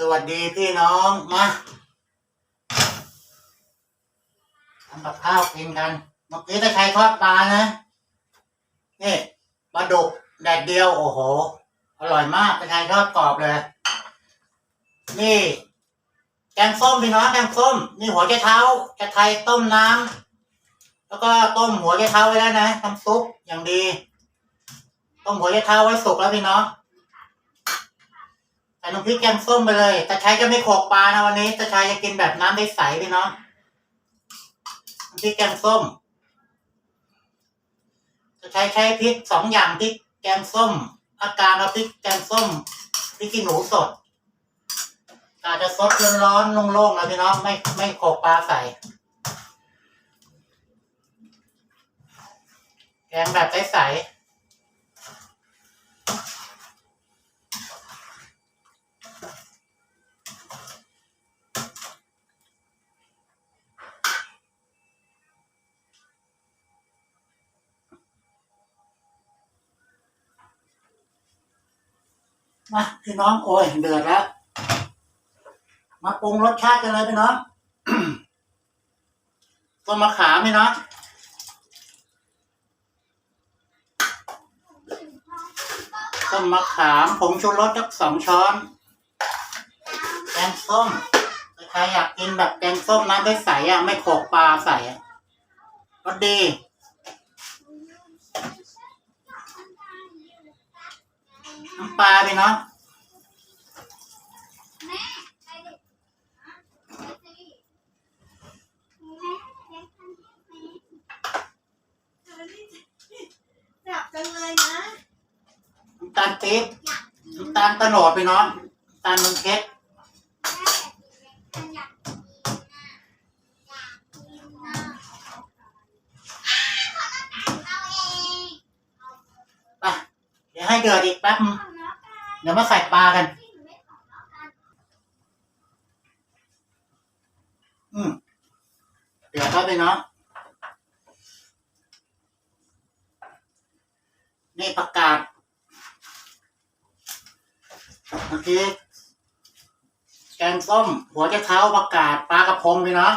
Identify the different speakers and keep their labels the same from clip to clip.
Speaker 1: สวัสดีพี่น้องมาทำกับข้าวกินกันเมื่อกี้ตะชัยทอดปลานะนี่ปลาดุกแดดเดียวโอ้โห อร่อยมากตะชัยทอดกรอบเลย นี่ แกงส้มพี่น้องแกงส้มนี่หัวใจเท้าจะไทยต้มน้ำแล้วก็ต้มหัวใจเท้าไว้แล้วนะทำซุปอย่างดี ต้มหัวใจเท้าไว้สุกแล้วพี่น้อง ใส่น้ำพริกแกงส้มไปเลยตาชัยจะไม่โขกปลานะวันนี้ตาชัยจะกินแบบน้ำใสๆพี่น้องน้ำพริกแกงส้มตาชัยใช้พริกสองอย่างพริกแกงส้ม อาการเอาพริกแกงส้มพริกขี้หนูสดอาจจะสดร้อนๆโล่งๆนะพี่น้องไม่ไม่โขกปลาใส่แกงแบบใสๆ มาพี่น้องโอ้ยเดือดแล้ว มาปรุงรสชาติกันเลยพี่น้องต้นมะขามพี่น้องต้นมะขามผงชูรสสักสองช้อนแกงส้มใครอยากกินแบบแกงส้มน้ำใสๆอะไม่โขกปลาใส่อะรสดี น้ำปลาพี่น้อง
Speaker 2: จับจังเลยนะ
Speaker 1: น้ำตาลปี๊บน้ำตาลตะโนดไปเน้อน้ำตาลมังเค็ด เดี๋ยวให้เดือดอีกแป๊บนึงเดี๋ยวมาใส่ปลากัน อืมเดือดแล้วพี่น้องนี่ประกาศเมื่อกี้แกงส้ม หัวจะเท้าประกาศปลากระพงพี่น้อง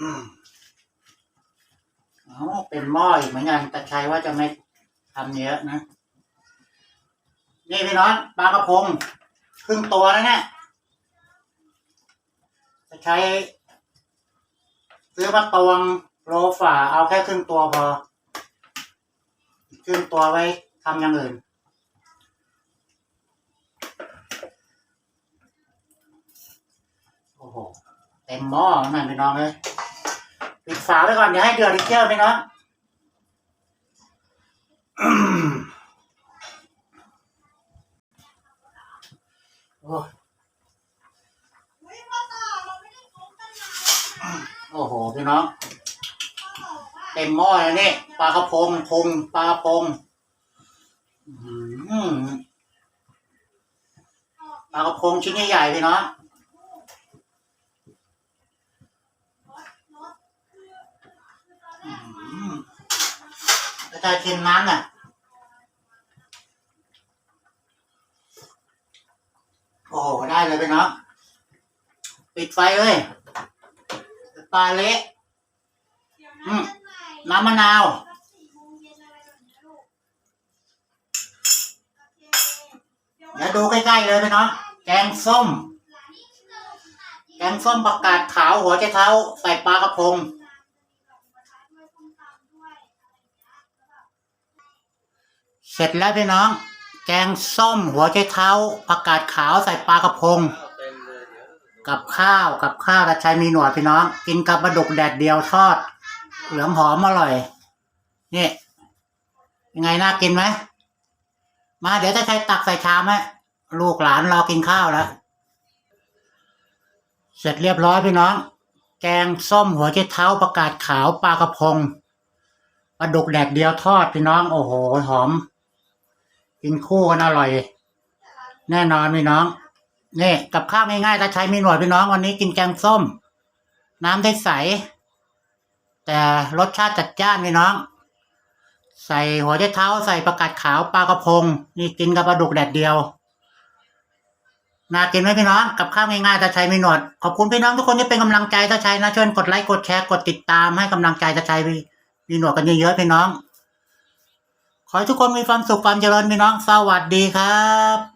Speaker 1: อ๋อเป็นหม้ออีกเหมือนกันแต่ชัยว่าจะไม่ทำเยอะนะ นี่พี่น้องปลากระพงครึ่งตัวแล้วเนี่ยจะใช้ ซื้อมาตวงโลฝ่าเอาแค่ครึ่งตัวพอครึ่งตัวไว้ทำอย่างอื่นโอ้โหเต็มหม้อนั่นพี่น้องเลย ปิดฝาไว้ก่อนเดี๋ยวให้เดือดอีกเที่ยวพี่น้องโอ้ย
Speaker 2: อุ้ยพ่อต่อเราไม่ได้คบกันาน
Speaker 1: โอ้โหพี่น้องเต็มหม้อเลยนี่ปลากระพงพงปลากระพงปลากระพงชิ้นใหญ่ๆพี่น้องอื้อหื อกระจายเค็มน้ำน่ะ โอ้โหได้เลยพี่น้องปิดไฟเลยปลาเละอืม
Speaker 2: น้ำ
Speaker 1: มะนาว
Speaker 2: เดี๋ยว
Speaker 1: เดี๋ยวดูใกล้ๆเลยพี่น้องแกงส้ม แกงส้มประกาศขาวหัวใจเท้า ใส่ปลากระพง เสร็จแล้วพี่น้อง แกงส้มหัวใจเท้าผักกาดขาวใส่ปลากระพง กับข้าวกับข้าวตะชัยมีหนวดพี่น้อง กินกับปลาดุกแดดเดียวทอด เหลืองหอมอร่อย นี่ยังไงน่ากินไหมมาเดี๋ยวตะชัยตักใส่ชามไหมลูกหลานรอกินข้าวแล้วเสร็จเรียบร้อยพี่น้อง แกงส้มหัวใจเท้าประกาศขาวปลากระพงปลาดุกแดดเดียวทอดพี่น้อง โอ้โห หอม กินคู่กันอร่อย แน่นอนพี่น้องนี่กับข้าวง่ายๆถ้าใช้มีหนวดพี่น้องวันนี้กินแกงส้ม น้ำได้ใส แต่รสชาติจัดจ้านพี่น้อง ใส่หัวไชเท้าใส่ประกาศขาวปลากระพง นี่กินกับปลาดุกแดดเดียวน่ากินไหมพี่น้องกับข้าวง่ายๆถ้าใช้มีหนวดขอบคุณพี่น้องทุกคนที่เป็นกำลังใจถ้าใช้นะช่วยกดไลค์กดแชร์กดติดตามให้กำลังใจถ้าใช้มีหนวดกันเยอะๆพี่น้อง ขอให้ทุกคนมีความสุขความเจริญพี่น้อง สวัสดีครับ